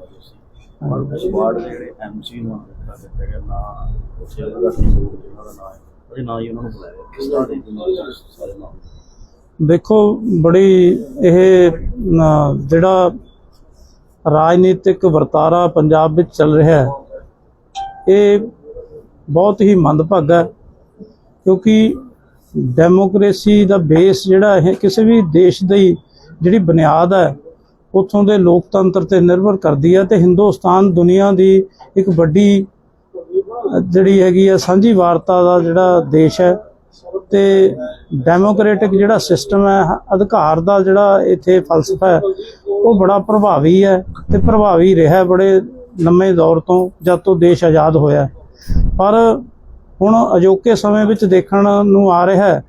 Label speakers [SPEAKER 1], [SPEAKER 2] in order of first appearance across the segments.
[SPEAKER 1] ਵਾਲੇ ਸੀ ਪਰ ਵਾਰਡ ਦੇ ਜਿਹੜੇ ਐਮਸੀ ਨੂੰ ਦਿੱਤਾ ਦਿੱਤਾ ਗਿਆ, ਨਾ ਉੱਥੇ ਉਦਘਾਟਨ ਬੋਰਡ ਦੇ ਉਹਨਾਂ ਦਾ ਨਾਮ ਹੈ, ਉਹਦੇ ਨਾਂ ਹੀ ਉਹਨਾਂ ਨੂੰ ਬੁਲਾਇਆ ਕਿਸ ਤਰ੍ਹਾਂ ਦੇ ਦਿਮਾਗ ਸਾਰੇ ਨਾਮ
[SPEAKER 2] ਦੇਖੋ, ਬੜੀ ਇਹ ਜਿਹੜਾ ਰਾਜਨੀਤਿਕ ਵਰਤਾਰਾ ਪੰਜਾਬ ਵਿੱਚ ਚੱਲ ਰਿਹਾ ਹੈ, ਇਹ ਬਹੁਤ ਹੀ ਮੰਦਭਾਗਾ ਕਿਉਂਕਿ ਡੈਮੋਕ੍ਰੇਸੀ ਦਾ ਬੇਸ ਜਿਹੜਾ ਇਹ ਕਿਸੇ ਵੀ ਦੇਸ਼ ਦੀ ਜਿਹੜੀ ਬੁਨਿਆਦ ਹੈ ਉੱਥੋਂ ਦੇ ਲੋਕਤੰਤਰ ਤੇ ਨਿਰਭਰ ਕਰਦੀ ਹੈ ਤੇ ਹਿੰਦੁਸਤਾਨ ਦੁਨੀਆ ਦੀ ਇੱਕ ਵੱਡੀ ਜਿਹੜੀ ਹੈਗੀ ਹੈ ਸਾਂਝੀ ਵਾਰਤਾ ਦਾ ਜਿਹੜਾ ਦੇਸ਼ ਹੈ ਤੇ ਡੈਮੋਕ੍ਰੈਟਿਕ ਜਿਹੜਾ ਸਿਸਟਮ ਹੈ, ਅਧਿਕਾਰ ਦਾ ਜਿਹੜਾ ਇੱਥੇ ਫਲਸਫਾ ਹੈ, ਉਹ ਬੜਾ ਪ੍ਰਭਾਵੀ ਹੈ ਤੇ ਪ੍ਰਭਾਵੀ ਰਿਹਾ ਬੜੇ ਲੰਮੇ ਦੌਰ ਤੋਂ ਜਦ ਤੋਂ ਦੇਸ਼ ਆਜ਼ਾਦ ਹੋਇਆ ਪਰ ਹੁਣ ਅਜੋਕੇ ਸਮੇਂ ਵਿੱਚ ਦੇਖਣ ਨੂੰ ਆ ਰਿਹਾ ਹੈ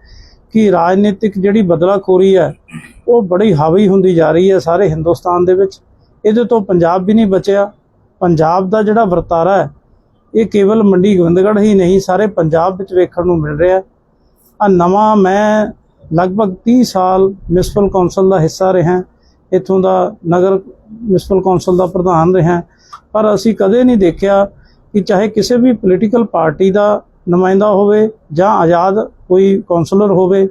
[SPEAKER 2] ਕਿ ਰਾਜਨੀਤਿਕ ਜਿਹੜੀ ਬਦਲਾਖੋਰੀ ਹੈ, ਉਹ ਬੜੀ ਹਾਵੀ ਹੁੰਦੀ ਜਾ ਰਹੀ ਹੈ ਸਾਰੇ ਹਿੰਦੁਸਤਾਨ ਦੇ ਵਿੱਚ। ਇਹਦੇ ਤੋਂ ਪੰਜਾਬ ਵੀ ਨਹੀਂ ਬਚਿਆ। ਪੰਜਾਬ ਦਾ ਜਿਹੜਾ ਵਰਤਾਰਾ ਹੈ, ਇਹ ਕੇਵਲ ਮੰਡੀ ਗੋਬਿੰਦਗੜ੍ਹ ਹੀ ਨਹੀਂ, ਸਾਰੇ ਪੰਜਾਬ ਵਿੱਚ ਵੇਖਣ ਨੂੰ ਮਿਲ ਰਿਹਾ ਆ ਨਵਾਂ ਮੈਂ ਲਗਭਗ 30 ਸਾਲ ਮਿਊਨਿਸਪਲ ਕੌਂਸਲ ਦਾ ਹਿੱਸਾ ਰਿਹਾ ਇੱਥੋਂ ਦਾ ਨਗਰ ਮਿਊਨਿਸਪਲ ਕੌਂਸਲ ਦਾ ਪ੍ਰਧਾਨ ਰਿਹਾ ਪਰ ਅਸੀਂ ਕਦੇ ਨਹੀਂ ਦੇਖਿਆ ਕਿ ਚਾਹੇ ਕਿਸੇ ਵੀ ਪੋਲੀਟੀਕਲ ਪਾਰਟੀ ਦਾ ਨੁਮਾਇੰਦਾ ਹੋਵੇ ਜਾਂ ਆਜ਼ਾਦ ਕੋਈ ਕੌਂਸਲਰ ਹੋਵੇ,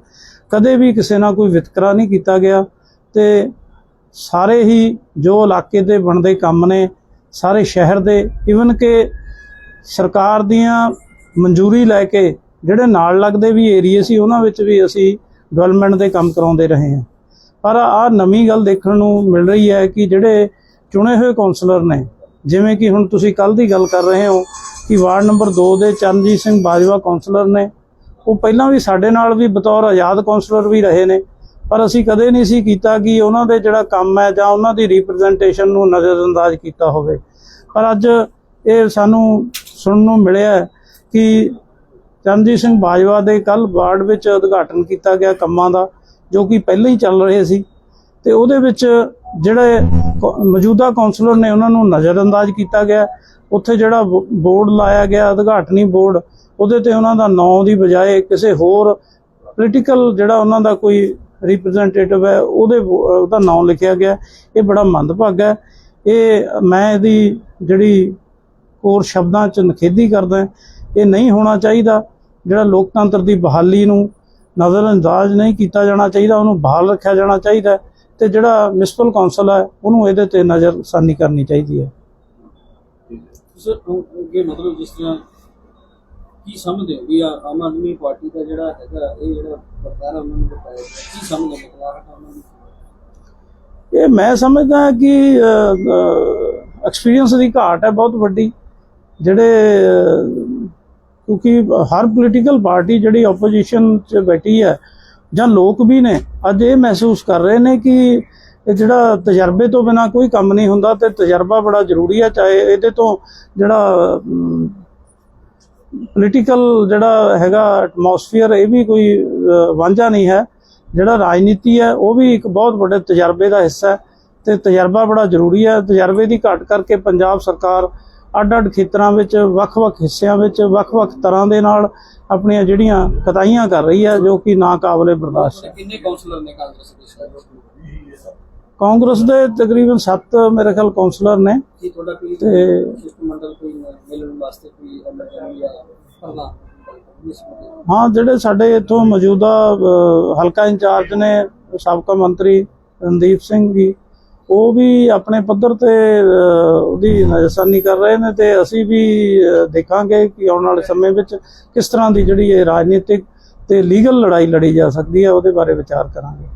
[SPEAKER 2] ਕਦੇ ਵੀ ਕਿਸੇ ਨਾਲ ਕੋਈ ਵਿਤਕਰਾ ਨਹੀਂ ਕੀਤਾ ਗਿਆ ਤੇ ਸਾਰੇ ਹੀ ਜੋ ਇਲਾਕੇ ਦੇ ਬਣਦੇ ਕੰਮ ਨੇ, ਸਾਰੇ ਸ਼ਹਿਰ ਦੇ ਇਵਨ ਕਿ ਸਰਕਾਰ ਦੀਆਂ ਮਨਜ਼ੂਰੀ ਲੈ ਕੇ ਜਿਹੜੇ ਨਾਲ ਲੱਗਦੇ ਵੀ ਏਰੀਏ ਸੀ, ਉਹਨਾਂ ਵਿੱਚ ਵੀ ਅਸੀਂ ਡਿਵੈਲਪਮੈਂਟ ਦੇ ਕੰਮ ਕਰਾਉਂਦੇ ਰਹੇ ਹਾਂ। ਪਰ ਆ ਨਵੀਂ ਗੱਲ ਦੇਖਣ ਨੂੰ ਮਿਲ ਰਹੀ ਹੈ ਕਿ ਜਿਹੜੇ ਚੁਣੇ ਹੋਏ ਕਾਉਂਸਲਰ ਨੇ, ਜਿਵੇਂ ਕਿ ਹੁਣ ਤੁਸੀਂ ਕੱਲ ਦੀ ਗੱਲ ਕਰ ਰਹੇ ਹੋ ਕਿ ਵਾਰਡ ਨੰਬਰ 2 ਦੇ ਚਰਨਜੀਤ ਸਿੰਘ ਬਾਜਵਾ ਕਾਉਂਸਲਰ ਨੇ। ਉਹ ਪਹਿਲਾਂ ਵੀ ਸਾਡੇ ਨਾਲ ਵੀ ਬਤੌਰ ਆਜ਼ਾਦ ਕਾਉਂਸਲਰ ਵੀ ਰਹੇ ਨੇ, ਪਰ ਅਸੀਂ ਕਦੇ ਨਹੀਂ ਸੀ ਕੀਤਾ ਕਿ ਉਹਨਾਂ ਦੇ ਜਿਹੜਾ ਕੰਮ ਹੈ ਜਾਂ ਉਹਨਾਂ ਦੀ ਰਿਪਰੈਜ਼ੈਂਟੇਸ਼ਨ ਨੂੰ ਨਜ਼ਰਅੰਦਾਜ਼ ਕੀਤਾ ਹੋਵੇ। ਪਰ ਅੱਜ ਇਹ ਸਾਨੂੰ ਸੁਣਨ ਨੂੰ ਮਿਲਿਆ ਕਿ ਚਰਨਜੀਤ ਸਿੰਘ ਬਾਜਵਾ ਦੇ ਕੱਲ ਵਾਰਡ ਵਿੱਚ ਉਦਘਾਟਨ ਕੀਤਾ ਗਿਆ ਕੰਮਾਂ ਦਾ, ਜੋ ਕਿ ਪਹਿਲਾਂ ਹੀ ਚੱਲ ਰਹੇ ਸੀ। ਤੇ ਉਹਦੇ ਵਿੱਚ ਜਿਹੜੇ ਮੌਜੂਦਾ ਕਾਉਂਸਲਰ ਨੇ ਉਹਨਾਂ ਨੂੰ ਨਜ਼ਰਅੰਦਾਜ਼ ਕੀਤਾ ਗਿਆ। ਉੱਥੇ ਜਿਹੜਾ ਬੋ- ਬੋਰਡ ਲਾਇਆ ਗਿਆ, ਉਦਘਾਟਨੀ ਬੋਰਡ, ਉਹਦੇ ਤੇ ਉਹਨਾਂ ਦਾ ਨਾਂ ਦੀ ਬਜਾਏ ਕਿਸੇ ਹੋਰ ਪੋਲੀਟੀਕਲ ਜਿਹੜਾ ਉਹਨਾਂ ਦਾ ਕੋਈ ਰਿਪਰੈਜ਼ੈਂਟੇਟਿਵ ਹੈ, ਉਹਦੇ ਵੋ- ਉਹਦਾ ਨਾਮ ਲਿਖਿਆ ਗਿਆ। ਇਹ ਬੜਾ ਮੰਦਭਾਗਾ ਹੈ। ਇਹ, ਮੈਂ ਇਹਦੀ ਜਿਹੜੀ ਹੋਰ ਸ਼ਬਦਾਂ 'ਚ ਨਖੇਦੀ ਕਰਦਾ ਇਹ ਨਹੀਂ ਹੋਣਾ ਚਾਹੀਦਾ। ਜਿਹੜਾ ਲੋਕਤੰਤਰ ਦੀ ਬਹਾਲੀ ਨੂੰ ਨਜ਼ਰਅੰਦਾਜ਼ ਨਹੀਂ ਕੀਤਾ ਜਾਣਾ ਚਾਹੀਦਾ, ਉਹਨੂੰ ਬਹਾਲ ਰੱਖਿਆ ਜਾਣਾ ਚਾਹੀਦਾ ਹੈ ਤੇ ਜਿਹੜਾ ਮਿਊਨਿਸਪਲ ਕੌਂਸਲ ਹੈ, ਉਹਨੂੰ ਇਹਦੇ ਤੇ ਨਜ਼ਰਸਾਨੀ ਕਰਨੀ ਚਾਹੀਦੀ ਹੈ।
[SPEAKER 3] ਸਰ ਅੱਗੇ ਮਤਲਬ ਜਿਸ ਤਰ੍ਹਾਂ ਕੀ ਸਮਝਦੇ ਹੋ ਵੀ ਆ ਆਮ ਆਦਮੀ ਪਾਰਟੀ ਦਾ ਜਿਹੜਾ ਹੈਗਾ ਇਹ ਜਿਹੜਾ ਵਰਤਾਰਾ ਉਹਨਾਂ ਨੂੰ ਬਤਾਇਆ ਗਿਆ, ਕੀ ਸਮਝਦੇ ਹੋ ਮਤਲਬ ਉਹਨਾਂ ਨੂੰ
[SPEAKER 2] ਇਹ ਮੈਂ ਸਮਝਦਾ ਹਾਂ ਕਿ ਐਕਸਪੀਰੀਅੰਸ ਦੀ ਘਾਟ ਹੈ ਬਹੁਤ ਵੱਡੀ ਜਿਹੜੇ ਅਹ, ਕਿਉਂਕਿ ਹਰ ਪੋਲੀਟੀਕਲ ਪਾਰਟੀ ਜਿਹੜੀ ਆਪੋਜੀਸ਼ਨ 'ਚ ਬੈਠੀ ਹੈ ਜਾਂ ਲੋਕ ਵੀ ਨੇ ਅੱਜ ਇਹ ਮਹਿਸੂਸ ਕਰ ਰਹੇ ਨੇ ਕਿ ਇਹ ਜਿਹੜਾ ਤਜਰਬੇ ਤੋਂ ਬਿਨਾ ਕੋਈ ਕੰਮ ਨਹੀਂ ਹੁੰਦਾ ਤੇ ਤਜਰਬਾ ਬੜਾ ਜ਼ਰੂਰੀ ਹੈ, ਚਾਹੇ ਇਹਦੇ ਤੋਂ ਜਿਹੜਾ ਪੋਲੀਟੀਕਲ ਜਿਹੜਾ ਹੈਗਾ ਐਟਮੋਸਫੀਅਰ ਇਹ ਵੀ ਕੋਈ ਵਾਂਝਾ ਨਹੀਂ ਹੈ। ਜਿਹੜਾ ਰਾਜਨੀਤੀ ਹੈ, ਉਹ ਵੀ ਇੱਕ ਬਹੁਤ ਵੱਡੇ ਤਜਰਬੇ ਦਾ ਹਿੱਸਾ ਹੈ ਤੇ ਤਜਰਬਾ ਬੜਾ ਜ਼ਰੂਰੀ ਹੈ। ਤਜਰਬੇ ਦੀ ਘਾਟ ਕਰਕੇ ਪੰਜਾਬ ਸਰਕਾਰ ਅੱਡ-ਅੱਡ ਖੇਤਰਾਂ ਵਿੱਚ, ਵੱਖ-ਵੱਖ ਹਿੱਸਿਆਂ ਵਿੱਚ, ਵੱਖ-ਵੱਖ ਤਰ੍ਹਾਂ ਦੇ ਨਾਲ ਆਪਣੀਆਂ ਜਿਹੜੀਆਂ ਕਤਾਈਆਂ ਕਰ ਰਹੀ ਹੈ, ਜੋ ਕਿ ਨਾ ਕਾਬਲੇ ਬਰਦਾਸ਼ਤ ਹੈ।
[SPEAKER 3] ਕਿੰਨੇ ਕਾਉਂਸਲਰ ਨੇ ਕਾਂਗਰਸ ਦੇ?
[SPEAKER 2] ਕਾਂਗਰਸ ਦੇ ਤਕਰੀਬਨ 7 ਮੇਰੇ ਖਿਆਲ ਕਾਉਂਸਲਰ ਨੇ।
[SPEAKER 3] ਕੀ ਤੁਹਾਡਾ ਕੋਈ
[SPEAKER 2] ਤੇ-
[SPEAKER 3] ਮੰਡਲ ਕੋਈ ਮਿਲਣ ਵਾਸਤੇ ਕੋਈ
[SPEAKER 2] ਹਾਂ ਜਿਹੜੇ ਸਾਡੇ ਇੱਥੋਂ ਮੌਜੂਦਾ ਹਲਕਾ ਇੰਚਾਰਜ ਨੇ ਸਾਬਕਾ ਮੰਤਰੀ ਰਣਦੀਪ ਸਿੰਘ ਜੀ ਉਹ ਵੀ ਆਪਣੇ ਪੱਧਰ ਤੇ ਉਹਦੀ ਨਜ਼ਰਸਾਨੀ ਕਰ ਰਹੇ ਨੇ ਤੇ ਅਸੀਂ ਵੀ ਦੇਖਾਂਗੇ ਕਿ ਆਉਣ ਵਾਲੇ ਸਮੇਂ ਵਿੱਚ ਕਿਸ ਤਰ੍ਹਾਂ ਦੀ ਜਿਹੜੀ ਇਹ ਰਾਜਨੀਤਿਕ ਤੇ ਲੀਗਲ ਲੜਾਈ ਲੜੀ ਜਾ ਸਕਦੀ ਹੈ ਉਹਦੇ ਬਾਰੇ ਵਿਚਾਰ ਕਰਾਂਗੇ।